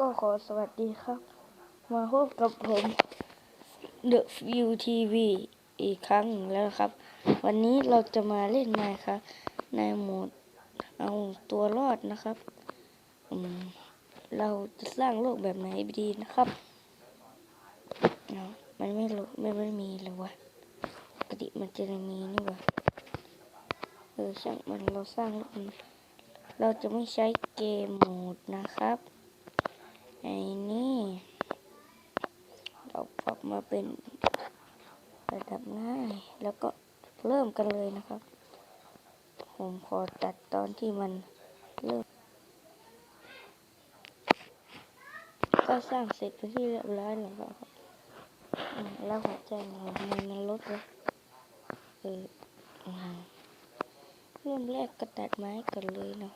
ก็ขอสวัสดีครับ มาพบกับผม The View TV อีกครั้งแล้วครับ วันนี้เราจะมาเล่นไมค์ครับ ในโหมดเอาตัวรอดนะครับเราจะสร้างโลกแบบไหนดีนะครับเอามันไม่รู้ไม่ไม่มีเลยวะปกติมันจะมีนี่วะเออช่างมันเราสร้างโลกเราจะไม่ใช้เกมโหมดนะครับ ไอ้นี่เราปรับมาเป็นระดับง่าย แล้วก็เริ่มกันเลยนะครับ ผมขอตัดตอนที่มันเริ่ม ก็สร้างเสร็จเป็นที่เรียบร้อยแล้วครับ แล้วหัวใจของมันมันลดเลยเออเริ่มแรกก็ตัดไม้กันเลยเนาะ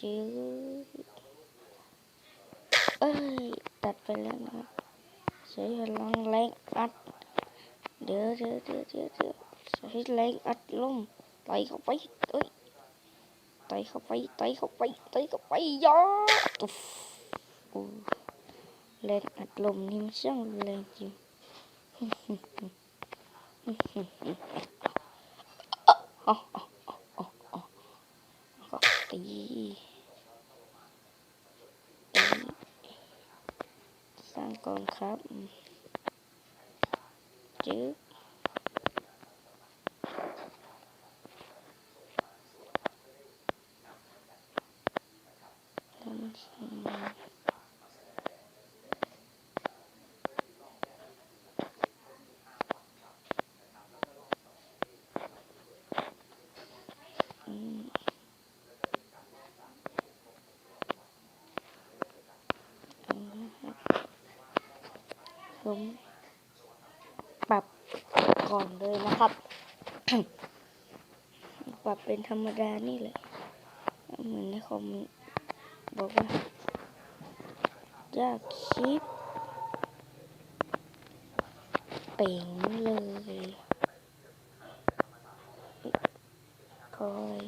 จื้อ เอ้ย ตัดไปแล้วนะครับใช้พลังแรงอัด เดี๋ยวเดี๋ยวเดี๋ยวเดี๋ยวเดี๋ยวใช้แรงอัดลมไต่เข้าไปเอ้ยไต่เข้าไปไต่เข้าไปไต่เข้าไปยอตุ๊บแรงอัดลมนี่มันช่างแรงจริงก็ตี สร้างก่อน ครับจื๊อทำสิ่งอืมเอาละครับ ผมปรับก่อนเลยนะครับ ปรับเป็นธรรมดานี่แหละเหมือนในคอมบอกว่าอยากคลิปเป่งเลยคอย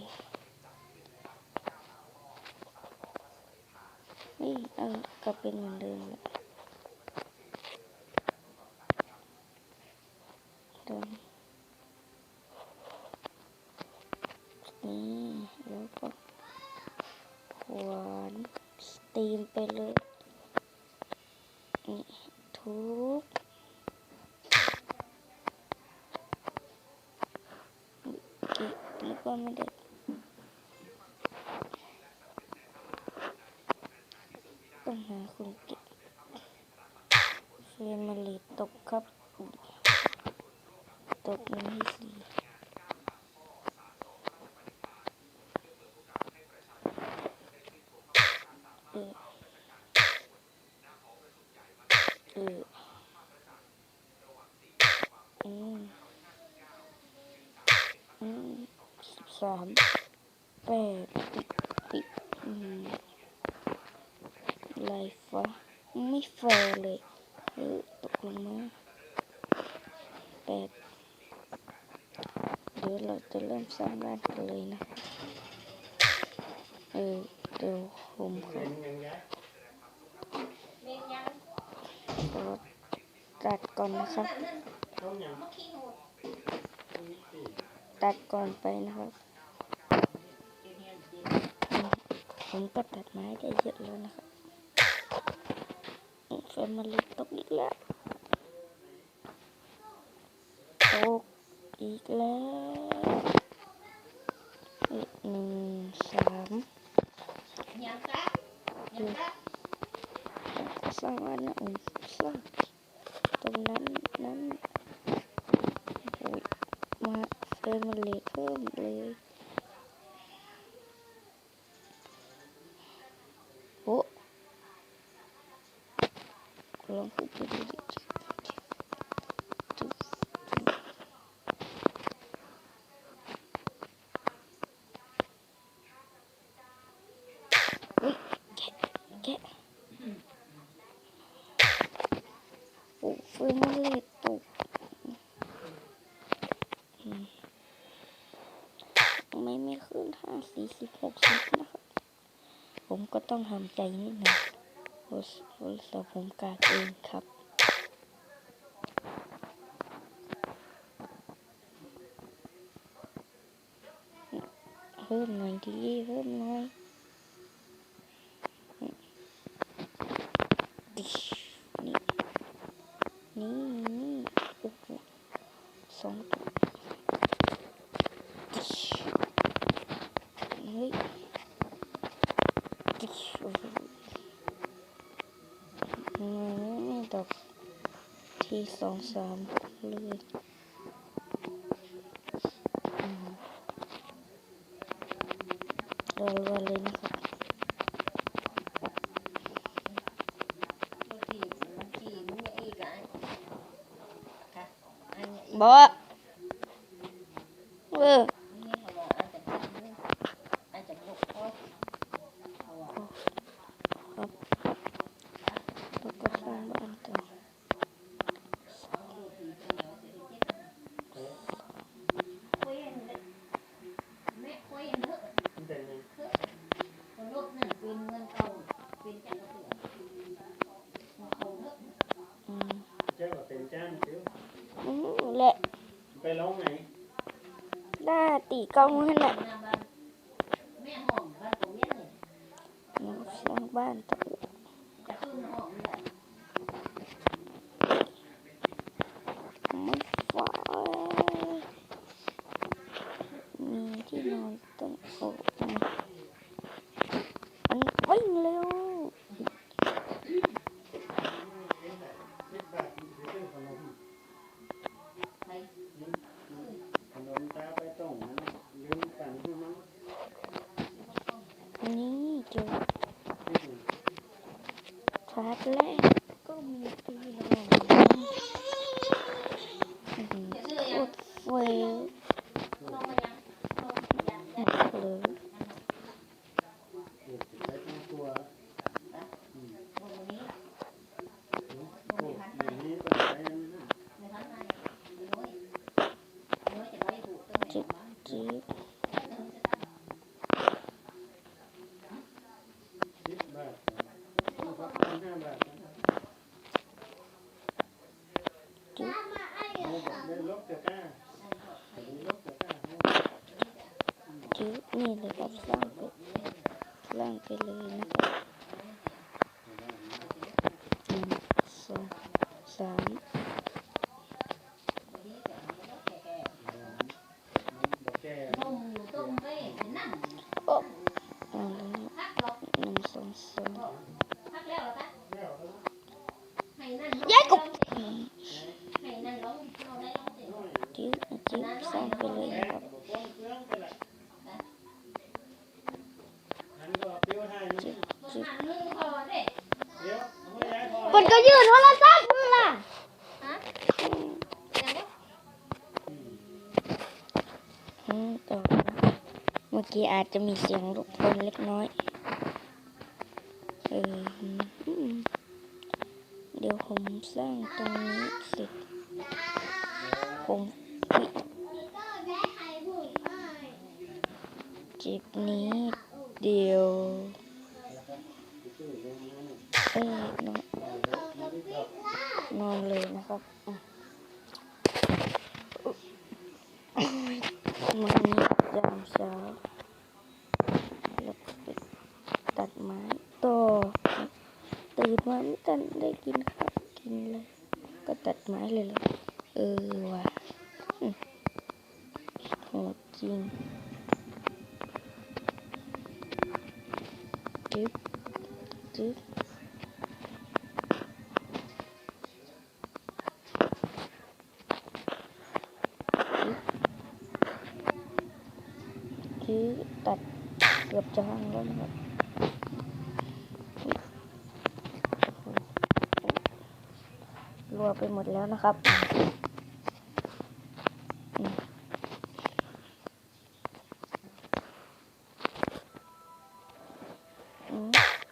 นี่เออกลับเป็นเหมือนเดิมแหละ เดินนี่แล้วก็ขวานสตรีม ไปเลยนี่ทุบเก็บแล้วก็ไม่ได้ต้องหาคนเก็บเฟรมาลีตกครับ ตกหนึ่งที่สี่เออ เอออืมอืมสิบสามแปดปิดอืมไรฟ้าไม่แฟร์เลยเออตกลงมาแปดเดี๋ยวเราจะเริ่มสร้างบ้านกันเลยนะ เออเดี๋ยวผมขอ ขอตัดก่อนนะครับ ตัดก่อนไปนะครับอืมผมก็ตัดไม้ได้เยอะแล้วนะครับแฟนมาลิตกอีกแล้วตกอีกแล้วหนึ่งสามดูสร้างอันนะผมสร้างตรงนั้นนั้นโอ้ยมาเฟรมมัน เพิ่มเลยโอ้ลองพูดไปดูดิจุ๊บ อุ๊ยแกะแกะโอ้เฟรมมันเล็กตกอืมทำไมไม่ขึ้นห้า สี่สิบหกสิบนะครับ ผมก็ต้องทำใจนิดหนึ่งโทรโทรศัพท์ผมกากเองครับเพิ่มหน่อยดีเพิ่มหน่อยดิชนี่ นี่นี่โอ้โหสองตัวดิชเฮ้ยดิชโอ้โหนี่นี่ดอก ที่สองสามเลยรอืมรัวๆเลยนะครับบอเออครับแล้วก็สร้างบ้านต่อ แต่นี่ อืม เจ้าก็เป็นจ้างเชียวอืมแหละ ไปร้องไหนหน้าตีกล้องนั่นแหละหนูสร้างบ้านต่อไม่ฟ้ามีที่นอนตั้งโอ้อันวิ่งเร็ว ขนมตาไปต้มนั้นลืมปั่นที่มัน อันนี้เจอ ที่หนึ่ง ชาร์จแรกก็มีที่นอนอื้อหือโคตรเฟลเลย เด็กไปทั้งตัวอืมโอ้อย่างนี้ก็ไปนั่นนะ จิบจิบ สิบบาทมันก็พันห้าบาทนะ จิบ เอาแบบได้ลบจะกล้าแต่นี้ลบจะกล้าให้ จิบนี่เลยครับสร้างไป สร้างไปเลยนะครับหนึ่งสองสาม บอกแก่ โอ้เอาแล้วหนึ่งสองสามยายกบอืมจิบจิบสร้างไปเลยนะครับ บอกว่าเครื่องไปละหันก็เปี้ยวให้นี่ จิบจิบ เดี๋ยวเอาไม่ย้ายพอ มันก็ยืนโทรศัพท์นั่นล่ะ อืมต่อนะเมื่อกี้อาจจะมีเสียงรบกวนเล็กน้อยเออเดี๋ยวผมสร้างตรงนี้เสร็จผมปิดจิบนี้เดียว เอ้ยนอนนอนเลยนะครับอะวันนี้ยามเช้าแล้วก็ไปตัดไม้ต่อตื่น มาไม่ทันได้กินข้าวกินเลย ก็ตัดไม้เลยเลยเออว่ะอืมโหดจริงจึ๊บจึ๊บจึ๊บตัดเกือบจะห้างแล้วนะครับ รัวไปหมดแล้วนะครับ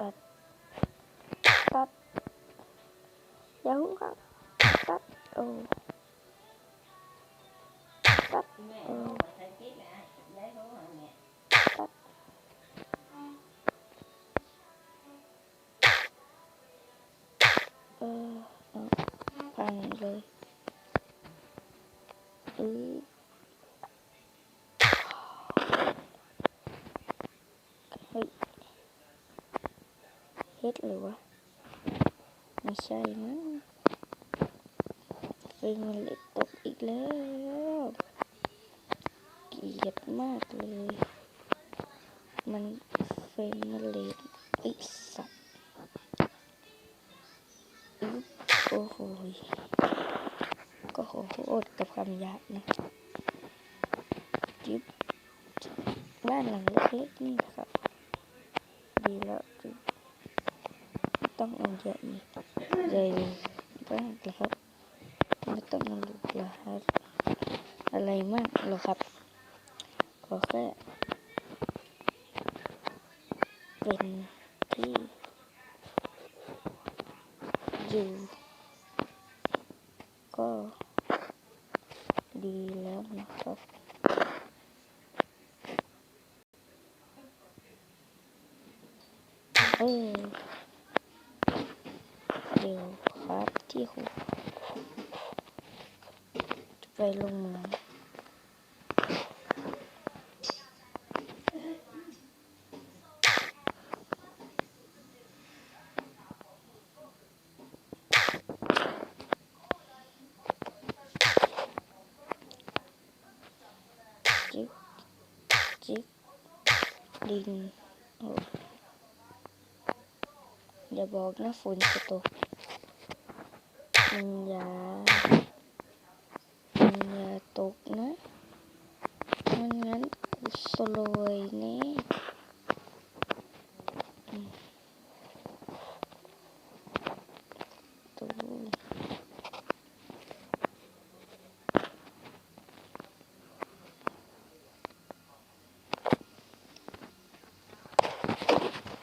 ตัดตัดยาหุ้งครับตัดโอ้ตัดโอ้ พังเลยอือเฮ้ยเฮ็ดเลยวะไม่ใช่มั้งเป็นมันเล็กตกอีกแล้วเกลียดมากเลย มันเฟรมมันเลดไอ้สัตว โอ้โหยก็ขอโทษกับคำหยาบนะจิ๊บบ้านหลังเล็กๆนี่นะครับ ดีแล้วจิบต้องเอาเยอะอีกเลยบ้างนะครับไม่ต้องมาลุกลาอะไรมากหรอกครับขอแค่เป็นที่อยู่ không đều khóa тихо vậy luôn mà chiếc chiếc đi oh. อย่าบอกนะฝนจะตกมึงอย่ามึงอย่าตกนะไม่งั้นสโลยแน่ตู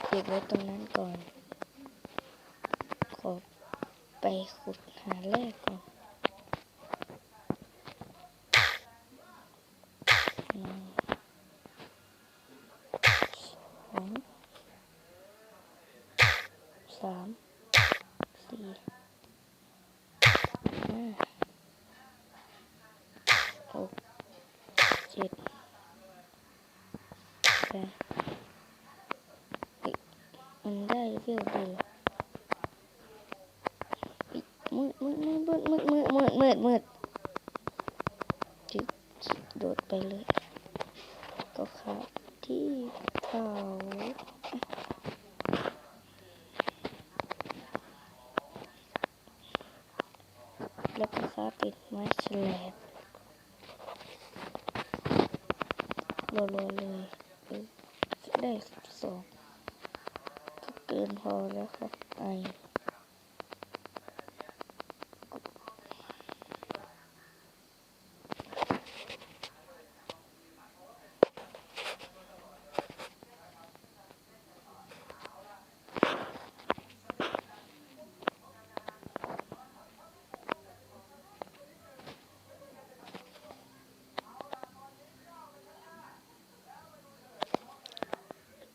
เก็บไว้ตรงนั้นก่อน อไปขุดหาแร่ก่อนหนึ่งสองสามสี่ห้าหกเจ็ดแปดมันได้เรียวดีเเลย ก็ขาที่เขาแล้วก็ขาเป็นไม้แฉลบรัวๆเลยได้สองก็เกินพอแล้วครับไอ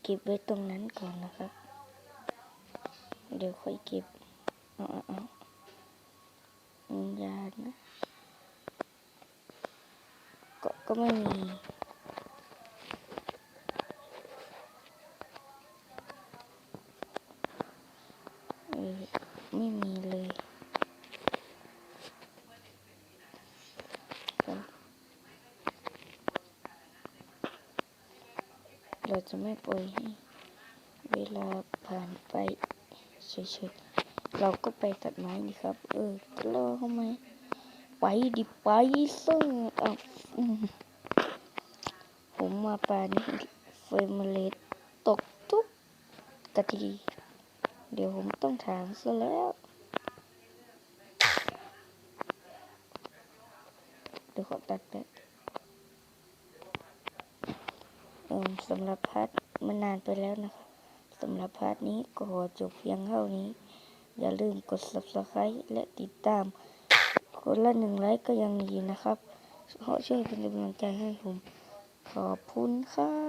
เก็บไว้ตรงนั้นก่อนนะครับ เดี๋ยวค่อยเก็บเอาเอาเอาวิญญาณนะก็ก็ไม่มีเออไม่มีเลย เราจะไม่ปล่อยให้เวลาผ่านไปเฉยๆ เราก็ไปตัดไม้ดีครับ เออรอเขาไหมไปดิไปซึ่งอะอืมผมมาป่านนี้เฟรมเรทตกทุกกะทีเดี๋ยวผมต้องถามซะแล้วเดี๋ยวขอตัดแบบ เออสำหรับพาร์ทมันนานไปแล้วนะครับสำหรับพาร์ทนี้ก็ขอจบเพียงเท่านี้ อย่าลืมกด subscribe และติดตาม คนละหนึ่งไลค์ก็ยังดีนะครับ เพราะช่วยเป็นกำลังใจให้ผม ขอบคุณครับ